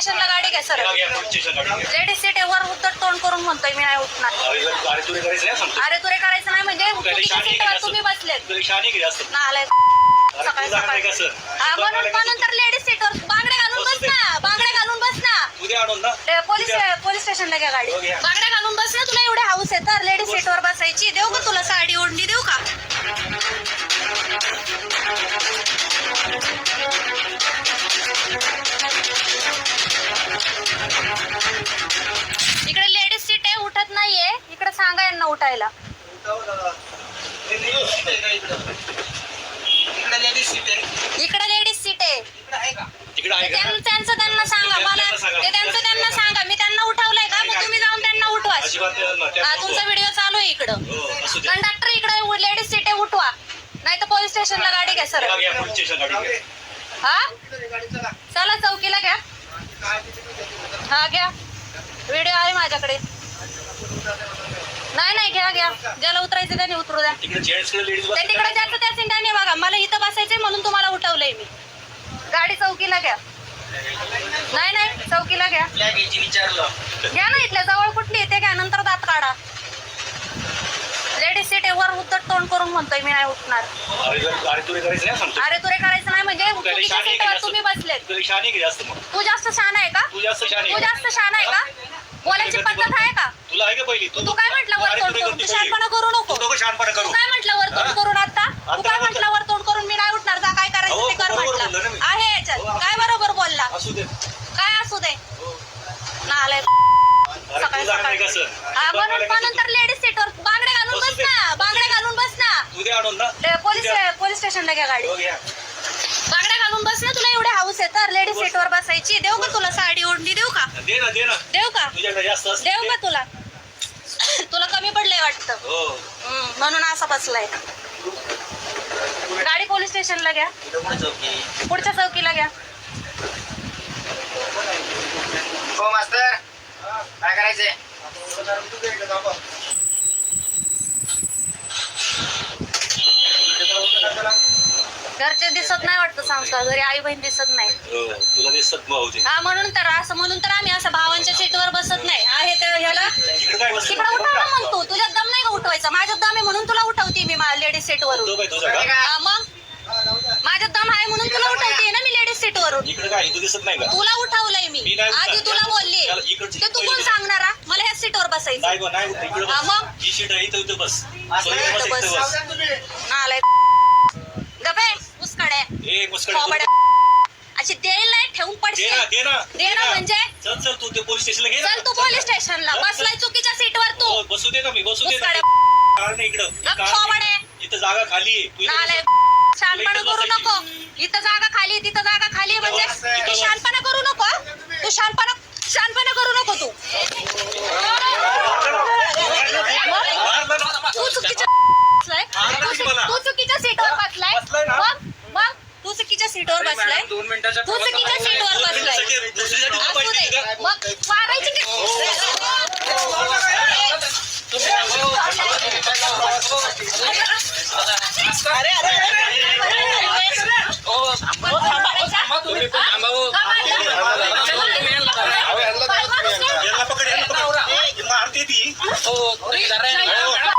स्टेशनला गाडी घ्या सर. लेडीज सीट वर उत्तर तोंड करून म्हणतोय मी नाही उठणार. अरे तुरे करायचं नाही म्हणजे चुकीच्या सीटवर तुम्ही बसलेत. तुला शाणी गेली असं नालाय अरे सकाळी सकाळी. हा म्हणून म्हणून तर लेडीज सीटवर बांगड्या घालून बस ना बांगड्या घालून बस ना. ते पोलीस पोलीस स्टेशनला घ्या गाडी. हो, घ्या. बांगड्या घालून बस ना तुला एवढे हाऊस आहे तर लेडीज सीटवर बसायची. देऊ का तुला साडी? उठायला. इकडे लेडीज सीट आहे. इकडे लेडीज सीट आहे. इकडे आहे का? तिकडे आहे ते का? त्यां- त्यांचं त्यांना सांगा. मला ते त्यांचं त्यांना सांगा. मी त्यांना उठवलंय का? मग तुम्ही जाऊन त्यांना उठवा. हा तुमचा व्हिडिओ चालू आहे इकडं. हो. कंडक्टर इकडे लेडीज सीट आहे उठवा. नाही तर पोलीस स्टेशनला गाडी घ्या सर. हा गाडी चला चला चौकीला घ्या? हा घ्या. व्हिडिओ आहे माझ्याकडे. नाही नाही घ्या घ्या. ज्याला उतरायचं त्याने उतरू द्या. तिकडे जेंट्सकडे लेडीज ते तिकडे ज्याचं त्या सिंटाने बघा मला इथं बसायचंय म्हणून तुम्हाला उठवलंय मी. गाडी चौकीला घ्या. नाही नाही चौकीला घ्या. विचारलं. घ्या ना इथल्या जवळ कुठली येते घ्या नंतर दात काढा. लेडीज सीट वर उत्तर तोंड करून म्हणतोय मी नाही उठणार. अरे जर गाडी तुला करायचं नाही सांगतो अरे तुरे करायचं नाही म्हणजे तू चुकीच्या सीटवर तुम्ही बसलेत. तुला शाणी गेली असतं मग? तू जास्त शान आहे का? तू जास्त शाणी तू जास्त शान आहे का? बोलायची पद्धत आहे का? तुला आहे का पहिली? तू काय म्हटलं वर तोंड करून? तू शहाणपणा. करू तू नको नको शहाणपणा तू करू काय म्हटलं वर तोंड हा? करून आता? तू काय. म्हटलं वर तोंड करून मी नाही उठणार? जा काय करायचं ते कर म्हटलं. आहे याच्यात हो, काय बरोबर बोलला? असू दे. काय असू दे? हो. नालाय सकाळी सकाळी. हा म्हणून तर लेडीज सीटवर बांगड्या घालून बसू. ना. बांगड्या घालून बस ना. पोलीस. पोलीस स्टेशनला घ्या गाडी. हो, घ्या. बांगड्या घालून बस ना. तुला एवढे हाऊस आहे तर लेडीज. सीटवर बसायची. देऊ का तुला साडी दे ना दे ना. देऊ का? तुझ्याकडे जास्त असते देऊ का तुला? तुला कमी पडलंय वाटतं. हो. हम्म, म्हणून असा बसलाय. गाडी पोलीस स्टेशनला घ्या. चौकी पुढच्या चौकीला घ्या. हो मास्तर. काय करायचंय? घरचे दिसत नाही वाटतं सांगतो. घरी आई बहीण दिसत नाही. हो, तुला दिसत मग होते हा म्हणून तर असं म्हणून तर आम्ही असं भावांच्या सीटवर बसत नाही आहे तर ह्याला तिकडे काय बसतो तिकडे उठव ना मग तू तुझ्यात दम नाही का उठवायचा माझ्यात दम आहे म्हणून तुला उठवते तो का हा मग? माझ्यात दम आहे म्हणून तुला उठवते ना मी लेडीज सीटवरून इकडे काय? तू दिसत नाही का? तुला उठवलंय मी. मी नाही आधी उठवलं. तुला बोलली. त्याला इकडची- ते तू कोण सांगणार हा? मला ह्या सीटवर बसायचं. नाही गं, नाही इकडे हा, बस. मग? ही सीट आहे इथं इथं बस. असं सोयीनं बस इथं इथं बस. बस. नालाय गपे मुसकाड्या ए मुस्कड थोबाड्या. अशी देईल नाही ठेवून दे पडशील ना. दे ना दे ना. म्हणजे? चल चल तू ते पोलीस स्टेशनला घे ना. चल तू पोलीस स्टेशनला बसलाय. चुकीच्या सीटवर तू. हो, बसू दे ना मी बसू दे ना. मुस्काड्या. कार नाही इकडं. नाही. इथं जागा खाली आहे तू इथं नालाय इथं करू. नको इथं जागा खाली आहे, तिथं जागा खाली आहे म्हणजे. तू शहाणपणा करू नको हा? तू शहाणपणा शहाणपणा करू नको तू. तू चुकीच्या बसलाय मारलं तू की मला? तू चुकीच्या सीटवर बसलाय? मग मग तू चुकीच्या सीटवर बसलाय दोन मिनिटाच्या तू चुकीच्या सीटवर बसलाय दुसरीसाठी- दुसरीसाठी तू असू पाहिजे दे का? मग City o Rizal. Oo.